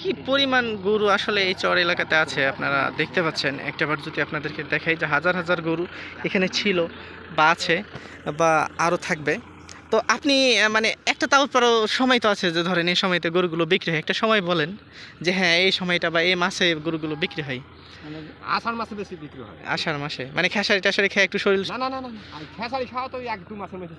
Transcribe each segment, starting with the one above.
কি পরিমাণ গরু আসলে এই চর এলাকাতে আছে? আপনারা দেখতে পাচ্ছেন একটাবার যদি আপনাদেরকে দেখাই যে হাজার হাজার গরু এখানে ছিল বা আছে বা আরও থাকবে। তো আপনি মানে একটা তাও পরও সময় তো আছে যে ধরেন এই সময়তে গরুগুলো বিক্রি হয়। একটা সময় বলেন যে হ্যাঁ এই সময়টা বা এই মাসে গরুগুলো বিক্রি হয়। মানে আষাঢ় মাসে বেশি বিক্রি হয়। আষাঢ় মাসে মানে খেসারি টাসারি খেয়ে একটু শরীর না না না না আর খেসারি খাওয়া তো এক দু মাসের মধ্যে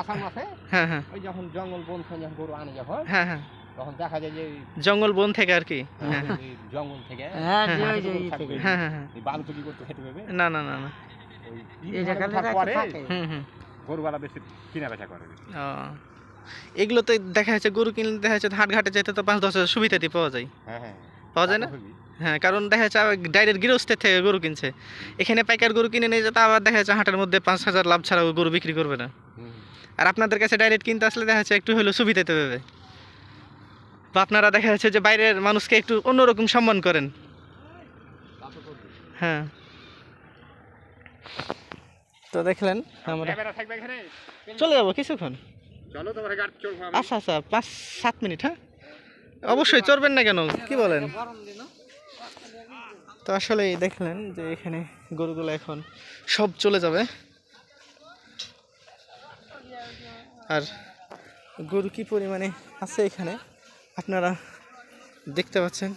আষাঢ় মাসে হ্যাঁ হ্যাঁ। ওই যখন জঙ্গল বন যখন গরু আনে যখন হ্যাঁ হ্যাঁ। তখন দেখা যায় যে জঙ্গল বন থেকে আর কি? হ্যাঁ হ্যাঁ ওই জঙ্গল থেকে হ্যাঁ যে হ্যাঁ, ওই যে গরু থেকে। হ্যাঁ হ্যাঁ হ্যাঁ। বালু চুরি করতে খেতে পাবে না না না না। এই তিন জায়গাটা পরে থাকে। হুম হুম। গরুওয়ালা বেশি কিনা বেচা করে। ও। এগুলো তো দেখা যাচ্ছে গরু কিনলে দেখা যাচ্ছে হাট ঘাটে যেতে তো পাঁচ দশ হাজার সুবিধাতে পাওয়া যায়। হ্যাঁ হ্যাঁ। পাওয়া যায় না? তা তো। হ্যাঁ কারণ দেখা যাচ্ছে ডাইরেক্ট গৃহস্থের থেকে গরু কিনছে। এখানে পাইকার গরু কিনে নিয়ে যেতে আবার দেখা যাচ্ছে হাটের মধ্যে পাঁচ হাজার লাভ ছাড়া ও গরু বিক্রি করবে না। আর আপনাদের কাছে ডাইরেক্ট কিনতে আসলে দেখা যাচ্ছে একটু হলেও সুবিধাতে পাবে বা আপনারা দেখা যাচ্ছে যে বাইরের মানুষকে একটু অন্যরকম সম্মান করেন। হ্যাঁ। তো দেখলেন আমরা চলে যাব কিছুক্ষণ। আচ্ছা আচ্ছা পাঁচ সাত মিনিট হ্যাঁ? অবশ্যই চড়বেন না কেন? কি বলেন? তো আসলে দেখলেন যে এখানে গরুগুলো এখন সব চলে যাবে। আর গরু কি পরিমাণে আছে এখানে? আপনারা দেখতে পাচ্ছেন।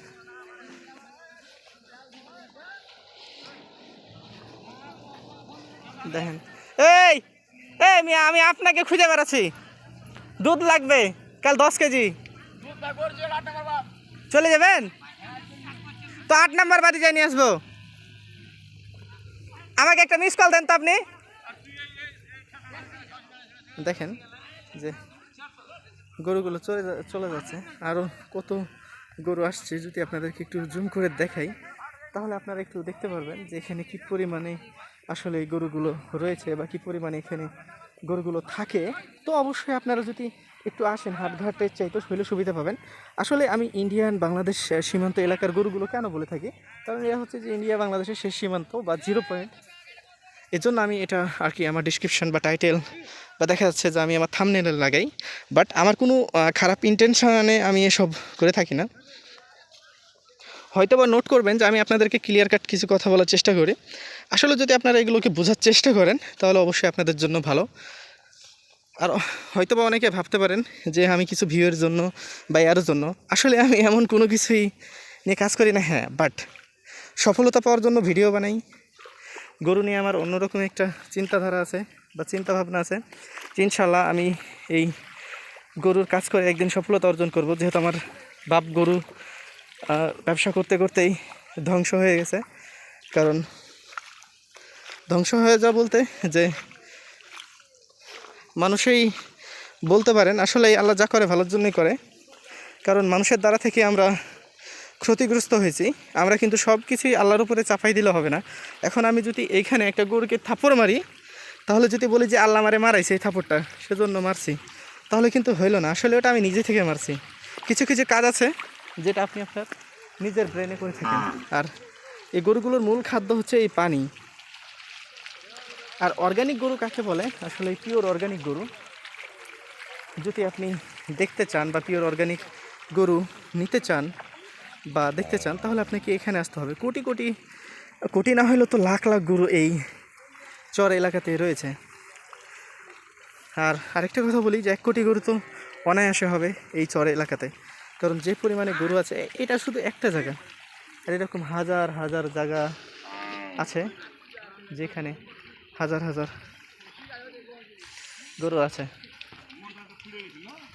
দেখেন। এই এই আমি আমি আপনাকে খুঁজে বেড়াচ্ছি। দুধ লাগবে, কাল দশ কেজি। চলে যাবেন? তো আট নাম্বার বাড়ি যাই নিয়ে আসব। আমাকে একটা মিস কল দেন তো আপনি। দেখেন যে গরুগুলো চলে চলে যাচ্ছে। আরও কত গরু আসছে যদি আপনাদেরকে একটু জুম করে দেখাই, তাহলে আপনারা একটু দেখতে পারবেন যে এখানে কী পরিমাণে আসলে এই গরুগুলো রয়েছে বা কী পরিমাণে এখানে গরুগুলো থাকে। তো অবশ্যই আপনারা যদি একটু আসেন হাটঘাটের চাইতে হলে সুবিধা পাবেন। আসলে আমি ইন্ডিয়ান বাংলাদেশ সীমান্ত এলাকার গরুগুলো কেন বলে থাকি? কারণ এরা হচ্ছে যে ইন্ডিয়া বাংলাদেশের শেষ সীমান্ত বা জিরো পয়েন্ট এজন্য আমি এটা আর কি আমার ডিসক্রিপশন বা টাইটেল বা দেখা যাচ্ছে যে আমি আমার থামনেলে লাগাই বাট আমার কোনো খারাপ ইন্টেনশনে আমি এসব করে থাকি না। হয়তো বা নোট করবেন যে আমি আপনাদেরকে ক্লিয়ার কাট কিছু কথা বলার চেষ্টা করি। আসলে যদি আপনারা এগুলোকে বোঝার চেষ্টা করেন, তাহলে অবশ্যই আপনাদের জন্য ভালো। আর হয়তো বা অনেকে ভাবতে পারেন যে আমি কিছু ভিউয়ের জন্য বা এর জন্য, আসলে আমি এমন কোনো কিছুই নিয়ে কাজ করি না। হ্যাঁ বাট সফলতা পাওয়ার জন্য ভিডিও বানাই। গরু নিয়ে আমার অন্যরকম একটা চিন্তাধারা আছে। বা চিন্তা ভাবনা আছে ইনশাল্লাহ আমি এই গরুর কাজ করে একদিন সফলতা অর্জন করব। যেহেতু আমার বাপ গরু ব্যবসা করতে করতেই ধ্বংস হয়ে গেছে। কারণ ধ্বংস হয়ে যা বলতে যে মানুষই বলতে পারেন আসলে আল্লাহ যা করে ভালোর জন্যই করে। কারণ মানুষের দ্বারা থেকে আমরা ক্ষতিগ্রস্ত হয়েছি। আমরা কিন্তু সব কিছুই আল্লাহর উপরে চাপাই দিলে হবে না। এখন আমি যদি এইখানে একটা গরুকে থাপড় মারি তাহলে যদি বলি যে আল্লাহ মারে মারাইছে এই থাপড়টা, সেজন্য মারছি। তাহলে কিন্তু হইল না। আসলে ওটা আমি নিজে থেকে মারছি। কিছু কিছু কাজ আছে যেটা আপনি আপনার নিজের ব্রেনে করে থাকেন। আর এই গরুগুলোর মূল খাদ্য হচ্ছে এই পানি। আর অর্গানিক গরু কাকে বলে? আসলে পিওর অর্গানিক গরু। যদি আপনি দেখতে চান বা পিওর অর্গানিক গরু নিতে চান বা দেখতে চান, তাহলে আপনাকে এখানে আসতে হবে। কোটি কোটি কোটি না হলেও তো লাখ লাখ গরু এই চর এলাকাতে রয়েছে। আর আরেকটা কথা বলি যে এক কোটি গরু তো অনায়াসে হবে এই চর এলাকাতে। কারণ যে পরিমাণে গরু আছে এটা শুধু একটা জায়গা। আর এরকম হাজার হাজার জায়গা আছে যেখানে হাজার হাজার গরু আছে।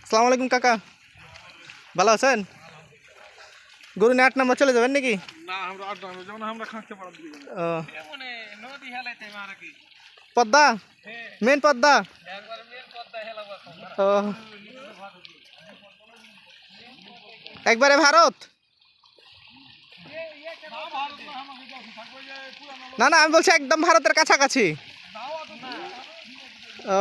আসসালামু আলাইকুম, কাকা। ভালো আছেন? গরু নিয়ে আট নাম্বার চলে যাবেন নাকি? ও। পদ্মা? মেন পদ্মা? ও। একবারে ভারত? না না আমি বলছি একদম ভারতের কাছাকাছি। ও।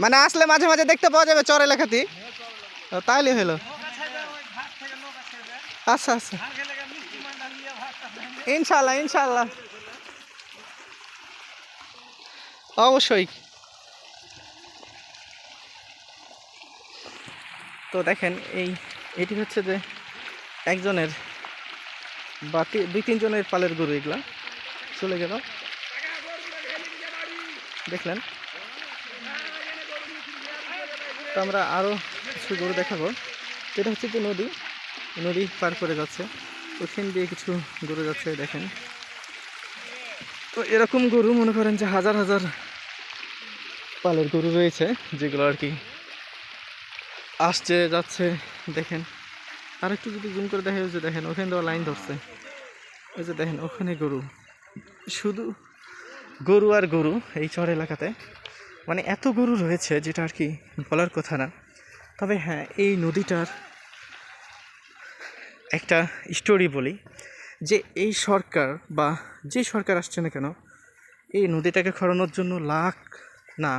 মানে আসলে মাঝে মাঝে দেখতে পাওয়া যাবে চর এলাকাতে ও, তাহলে হলো। আচ্ছা আচ্ছা। ইনশাল্লাহ ইনশাল্লাহ। অবশ্যই। তো দেখেন, এই, এটি হচ্ছে যে একজনের বা দুই, তিনজনের পালের গরু এগুলা। চলে গেল। দেখলেন? তো আমরা আরও কিছু গরু দেখাবো। এটা হচ্ছে যে নদী। নদী পার করে যাচ্ছে। ওখান দিয়ে কিছু গরু যাচ্ছে, দেখেন। তো এরকম গরু, মনে করেন যে হাজার হাজার পালের গরু রয়েছে, যেগুলো আর কি আসছে, যাচ্ছে, দেখেন। আর একটু যদি জুম করে দেখে যে দেখেন, ওখানে দেওয়া লাইন ধরছে। ওই যে দেখেন, ওখানে গরু। শুধু গরু আর গরু এই চর এলাকাতে। মানে এত গরু রয়েছে, যেটা আর কি বলার কথা না। তবে হ্যাঁ এই নদীটার একটা স্টোরি বলি, যে এই সরকার বা যে সরকার আসছে না কেন, এই নদীটাকে খরানোর জন্য লাখ, না,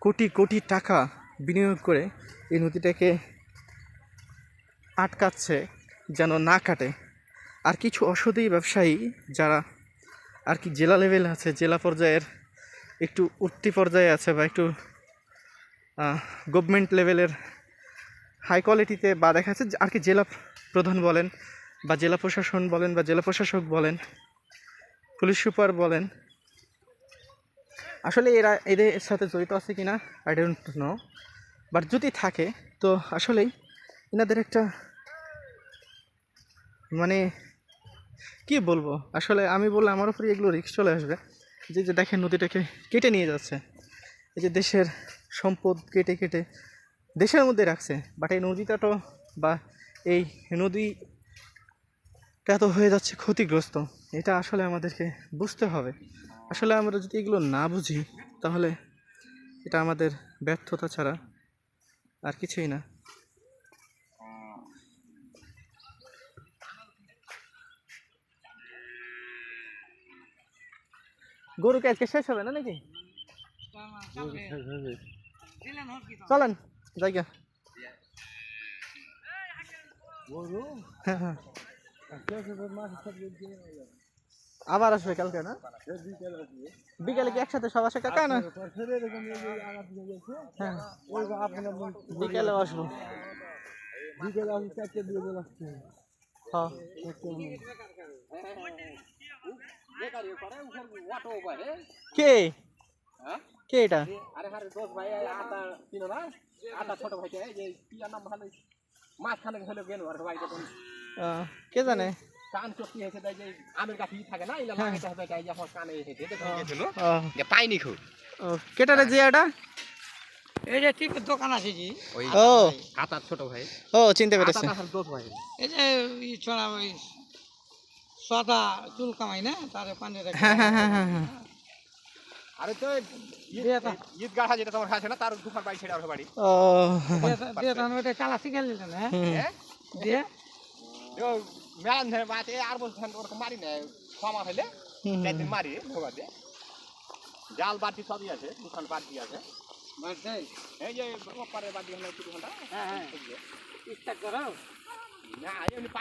কোটি কোটি টাকা বিনিয়োগ করে এই নদীটাকে আটকাচ্ছে যেন না কাটে। আর কিছু অসদী ব্যবসায়ী যারা আর কি জেলা লেভেল আছে, জেলা পর্যায়ের একটু উঠতি পর্যায়ে আছে বা একটু গভর্নমেন্ট লেভেলের হাই কোয়ালিটিতে বা দেখা যাচ্ছে আর কি জেলা প্রধান বলেন বা জেলা প্রশাসন বলেন বা জেলা প্রশাসক বলেন, পুলিশ সুপার বলেন। আসলে এরা এদের সাথে জড়িত আছে কিনা আই ডোন্ট নো বাট যদি থাকে, তো আসলেই এনাদের একটা মানে কি বলব? আসলে আমি বললে আমার উপরে এগুলো রিক্স চলে আসবে। যে যে দেখেন নদীটাকে কেটে নিয়ে যাচ্ছে। এই যে দেশের সম্পদ কেটে কেটে দেশের মধ্যে রাখছে। বাট এই নদীটা তো বা এই নদীটা তো হয়ে যাচ্ছে ক্ষতিগ্রস্ত। এটা আসলে আমাদেরকে বুঝতে হবে। আসলে আমরা যদি এগুলো না বুঝি তাহলে এটা আমাদের ব্যর্থতা ছাড়া আর কিছুই না। গরুকে আজকে শেষ হবে না নাকি? চলেন জায়গা আবার আসবে কালকে না? বিকালে কি একসাথে সব আসে কাকা না? হ্যাঁ। বিকালে আসব। হ্যাঁ কে? কে এটা? আরে আরে দোষ ভাই আটা না? আটা ছোট কি নাম ভালো মাঝখানে হলো গেল আর ভাই তখন কে জানে? কান চোখি হয়েছে তাই যে আমের গাছি থাকে না ইলা লাগাইতে হবে তাই যখন কানে এসেছে দেখে গেছিল যে পাইনি খুব ও, কেটারে যে এটা? এই যে ঠিক দোকান আছে জি। ওই ও। আটার ছোট ভাই। ও চিনতে পেরেছে। আটা দোষ ভাই। এই যে ই ছড়া ওই সাদা চুল কামাই না তার রাখে হ্যাঁ হ্যাঁ হ্যাঁ হ্যাঁ হ্যাঁ। আরে তো ঈদ গাড়া যেটা তোমার আছে না তার দুখান বাড়ি ছেড়ে ওর বাড়ি। ও। দিয়ে তখন ওইটা চালা শিখে নিলেন হ্যাঁ? হ্যাঁ? দিয়ে? ও মেলান ধরে বাতে আর বছর ধান ওরকম মারি না ক্ষমা হুম, একদিন মারি ঢোকাতে জাল বাটি সবই আছে দুখান বাটি আছে। এই যে ওপারে বাটি হলো ঘণ্টা হ্যাঁ হ্যাঁ। ইচ্ছা করো। না এমনি